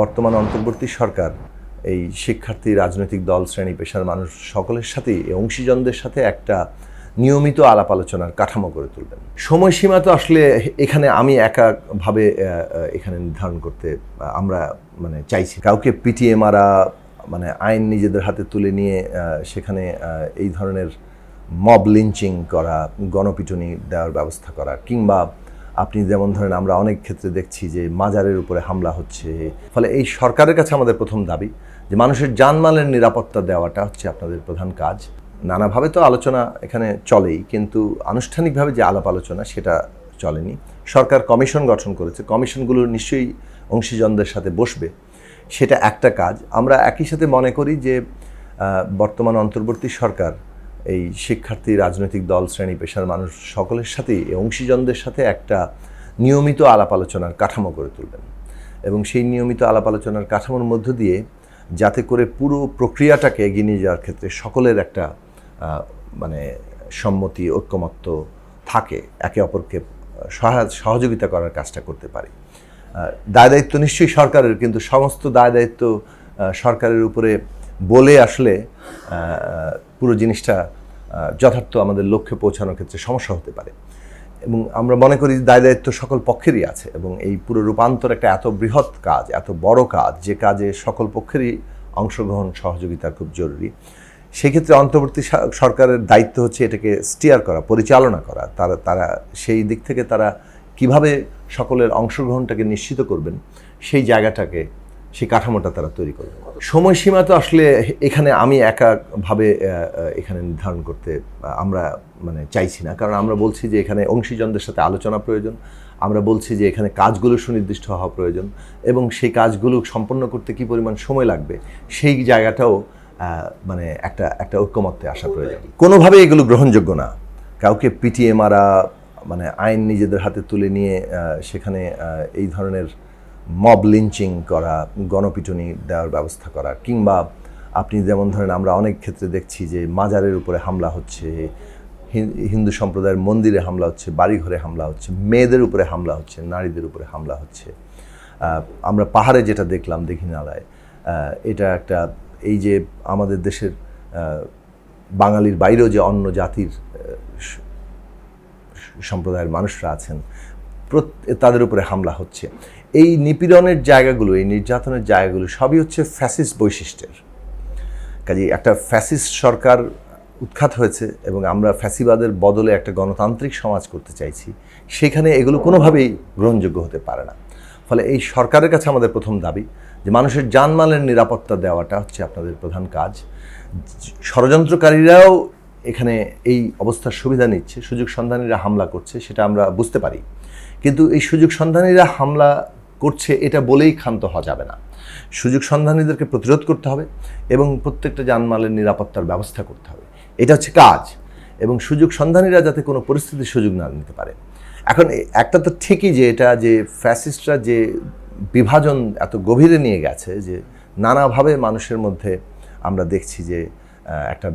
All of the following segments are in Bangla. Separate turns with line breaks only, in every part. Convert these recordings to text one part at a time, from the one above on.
বর্তমান অন্তর্বর্তী সরকার, এই শিক্ষার্থী, রাজনৈতিক দল, শ্রেণি পেশার মানুষ সকলের সাথেই অংশীজনদের সাথে একটা নিয়মিত আলাপ আলোচনার কাঠামো গড়ে তুলবেন। সময়সীমা তো আসলে এখানে আমি একাভাবে এখানে নির্ধারণ করতে আমরা মানে চাইছি। কাউকে পিটিএ মারা মানে আইন নিজেদের হাতে তুলে নিয়ে সেখানে এই ধরনের মব লিঞ্চিং করা, গণপিটুনি দেওয়ার ব্যবস্থা করা, কিংবা আপনি যেমন ধরেন আমরা অনেক ক্ষেত্রে দেখছি যে মাজারের উপরে হামলা হচ্ছে। ফলে এই সরকারের কাছে আমাদের প্রথম দাবি যে মানুষের জানমালের নিরাপত্তা দেওয়াটা হচ্ছে আপনাদের প্রধান কাজ। নানাভাবে তো আলোচনা এখানে চলেই, কিন্তু আনুষ্ঠানিকভাবে যে আলাপ আলোচনা সেটা চলেনি। সরকার কমিশন গঠন করেছে, কমিশনগুলো নিশ্চয়ই অংশীজনদের সাথে বসবে। সেটা একটা কাজ। আমরা একই সাথে মনে করি যে বর্তমান অন্তর্বর্তী সরকার এই শিক্ষার্থী, রাজনৈতিক দল, শ্রেণি, পেশার মানুষ সকলের সাথেই অংশীজনদের সাথে একটা নিয়মিত আলাপ আলোচনার কাঠামো গড়ে তুলবেন। এবং সেই নিয়মিত আলাপ আলোচনার কাঠামোর মধ্য দিয়ে যাতে করে পুরো প্রক্রিয়াটাকে এগিয়ে নিয়ে যাওয়ার ক্ষেত্রে সকলের একটা মানে সম্মতি, ঐক্যমত্য থাকে, একে অপরকে সহায় সহযোগিতা করার কাজটা করতে পারি। দায় দায়িত্ব নিশ্চয়ই সরকারের, কিন্তু সমস্ত দায় দায়িত্ব সরকারের উপরে বলে আসলে পুরো জিনিসটা যথার্থ আমাদের লক্ষ্যে পৌঁছানোর ক্ষেত্রে সমস্যা হতে পারে। এবং আমরা মনে করি দায় দায়িত্ব সকল পক্ষেরই আছে এবং এই পুরো রূপান্তর একটা এত বৃহৎ কাজ, এত বড় কাজ, যে কাজে সকল পক্ষেরই অংশগ্রহণ সহযোগিতা খুব জরুরি। সেক্ষেত্রে অন্তর্বর্তী সরকারের দায়িত্ব হচ্ছে এটাকে স্টিয়ার করা, পরিচালনা করা। তারা তারা সেই দিক থেকে তারা কীভাবে সকলের অংশগ্রহণটাকে নিশ্চিত করবেন, সেই জায়গাটাকে সেই কাঠামোটা তারা তৈরি করবে সময়সীমা তো আসলে এখানে আমি একাভাবে এখানে নির্ধারণ করতে আমরা মানে চাইছি না। কারণ আমরা বলছি যে এখানে অংশীজনদের সাথে আলোচনা প্রয়োজন। আমরা বলছি যে এখানে কাজগুলো সুনির্দিষ্ট হওয়া প্রয়োজন। এবং সেই কাজগুলো সম্পন্ন করতে কী পরিমাণ সময় লাগবে, সেই জায়গাটাও মানে একটা একটা ঐক্যমত্যে আসা প্রয়োজন। কোনোভাবে এগুলো গ্রহণযোগ্য না। কাউকে পিটিএ মারা মানে আইন নিজেদের হাতে তুলে নিয়ে সেখানে এই ধরনের মব লিঞ্চিং করা, গণপিটুনি দেওয়ার ব্যবস্থা করা, কিংবা আপনি যেমন ধরেন আমরা অনেক ক্ষেত্রে দেখছি যে মাজারের উপরে হামলা হচ্ছে হিন্দু সম্প্রদায়ের মন্দিরে হামলা হচ্ছে, বাড়িঘরে হামলা হচ্ছে, মেয়েদের উপরে হামলা হচ্ছে, নারীদের উপরে হামলা হচ্ছে। আমরা পাহাড়ে যেটা দেখলাম দীঘিনালায় এটা একটা, এই যে আমাদের দেশের বাঙালির বাইরেও যে অন্য জাতির সম্প্রদায়ের মানুষরা আছেন তাদের উপরে হামলা হচ্ছে। এই নিপীড়নের জায়গাগুলো, এই নির্যাতনের জায়গাগুলো সবই হচ্ছে ফ্যাসিস বৈশিষ্ট্যের। কাজে একটা ফ্যাসিস্ট সরকার উৎখাত হয়েছে এবং আমরা ফ্যাসিবাদের বদলে একটা গণতান্ত্রিক সমাজ করতে চাইছি, সেখানে এগুলো কোনোভাবেই গ্রহণযোগ্য হতে পারে না। ফলে এই সরকারের কাছে আমাদের প্রথম দাবি যে মানুষের জানমালের নিরাপত্তা দেওয়াটা হচ্ছে আপনাদের প্রধান কাজ। ষড়যন্ত্রকারীরাও এখানে এই অবস্থার সুবিধা নিচ্ছে, সুযোগ সন্ধানীরা হামলা করছে, সেটা আমরা বুঝতে পারি। কিন্তু এই সুযোগ সন্ধানীরা হামলা করছে এটা বলেই ক্ষান্ত হওয়া যাবে না। সুযোগ সন্ধানীদেরকে প্রতিরোধ করতে হবে এবং প্রত্যেকটা যানমালের নিরাপত্তার ব্যবস্থা করতে হবে। এটা হচ্ছে কাজ এবং সুযোগ সন্ধানীরা যাতে কোনো পরিস্থিতির সুযোগ না নিতে পারে। এখন একটা তো ঠিকই যে এটা যে ফ্যাসিস্টরা যে বিভাজন এত গভীরে নিয়ে গেছে যে নানাভাবে মানুষের মধ্যে আমরা দেখছি যে একটা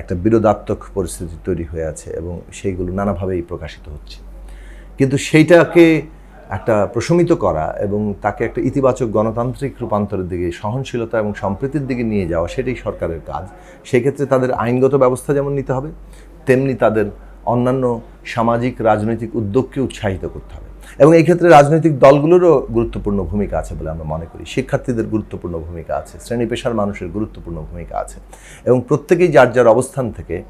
একটা বিরোধাত্মক পরিস্থিতি তৈরি হয়ে আছে এবং সেইগুলো নানাভাবেই প্রকাশিত হচ্ছে। কিন্তু সেইটাকে একটা প্রশমিত করা এবং তাকে একটা ইতিবাচক গণতান্ত্রিক রূপান্তরের দিকে, সহনশীলতা এবং সম্প্রীতির দিকে নিয়ে যাওয়া, সেটাই সরকারের কাজ। সেক্ষেত্রে তাদের আইনগত ব্যবস্থা যেমন নিতে হবে, তেমনি তাদের অন্যান্য সামাজিক, রাজনৈতিক উদ্যোগকে উৎসাহিত করতে হবে। এবং এই ক্ষেত্রে রাজনৈতিক দলগুলোরও গুরুত্বপূর্ণ ভূমিকা আছে বলে আমরা মনে করি। শিক্ষার্থীদের গুরুত্বপূর্ণ ভূমিকা আছে, শ্রেণি পেশার মানুষের গুরুত্বপূর্ণ ভূমিকা আছে। এবং প্রত্যেকেই যার যার অবস্থান থেকে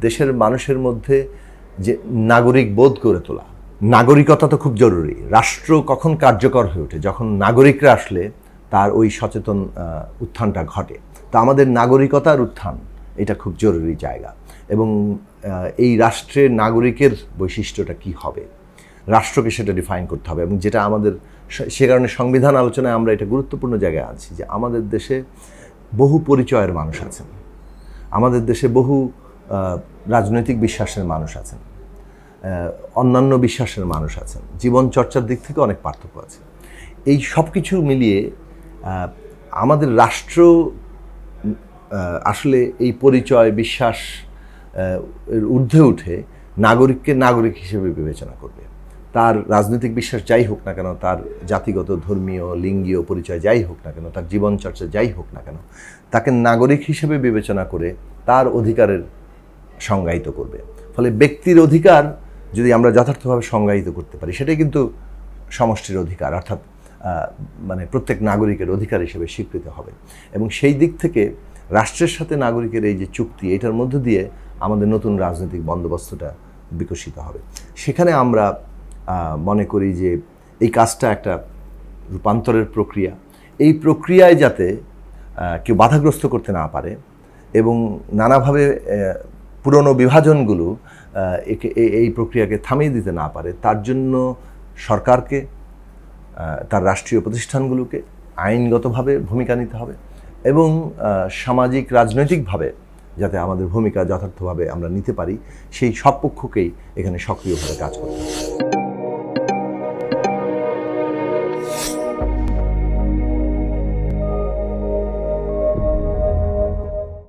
দেশের মানুষের মধ্যে যে নাগরিক বোধ গড়ে তোলা নাগরিকতা তো খুব জরুরি। রাষ্ট্র কখন কার্যকর হয়ে ওঠে? যখন নাগরিকরা আসলে তার ওই সচেতন উত্থানটা ঘটে। তো আমাদের নাগরিকতার উত্থান, এটা খুব জরুরি জায়গা। এবং এই রাষ্ট্রের নাগরিকের বৈশিষ্ট্যটা কি হবে? রাষ্ট্রকে সেটা ডিফাইন করতে হবে। এবং যেটা আমাদের সে- কারণে সংবিধান আলোচনায় আমরা এটা গুরুত্বপূর্ণ জায়গায় আছি যে আমাদের দেশে বহু পরিচয়ের মানুষ আছেন। আমাদের দেশে বহু রাজনৈতিক বিশ্বাসের মানুষ আছেন। অন্যান্য বিশ্বাসের মানুষ আছেন। জীবন চর্চার দিক থেকে অনেক পার্থক্য আছে। এই সব কিছু মিলিয়ে আমাদের রাষ্ট্র আসলে এই পরিচয়, বিশ্বাস এর ঊর্ধ্বে উঠে নাগরিককে নাগরিক হিসেবে বিবেচনা করবে। তার রাজনৈতিক বিশ্বাস যাই হোক না কেন, তার জাতিগত, ধর্মীয়, লিঙ্গীয় পরিচয় যাই হোক না কেন, তার জীবনচর্চা যাই হোক না কেন, তাকে নাগরিক হিসেবে বিবেচনা করে তার অধিকারের সংজ্ঞায়িত করবে। ফলে ব্যক্তির অধিকার যদি আমরা যথার্থভাবে সংজ্ঞায়িত করতে পারি, সেটাই কিন্তু সমষ্টির অধিকার, অর্থাৎ মানে প্রত্যেক নাগরিকের অধিকার হিসেবে স্বীকৃত হবে। এবং সেই দিক থেকে রাষ্ট্রের সাথে নাগরিকের এই যে চুক্তি, এটার মধ্য দিয়ে আমাদের নতুন রাজনৈতিক বন্দোবস্তটা বিকশিত হবে। সেখানে আমরা মনে করি যে এই কাজটা একটা রূপান্তরের প্রক্রিয়া। এই প্রক্রিয়ায় যাতে কেউ বাধাগ্রস্ত করতে না পারে এবং নানাভাবে পুরনো বিভাজনগুলো এই- প্রক্রিয়াকে থামিয়ে দিতে না পারে, তার জন্য সরকারকে তার রাষ্ট্রীয় প্রতিষ্ঠানগুলোকে আইনগতভাবে ভূমিকা নিতে হবে এবং সামাজিক রাজনৈতিকভাবে যাতে আমাদের ভূমিকা যথার্থভাবে আমরা নিতে পারি, সেই সব পক্ষকেই এখানে সক্রিয়ভাবে কাজ করতে হবে।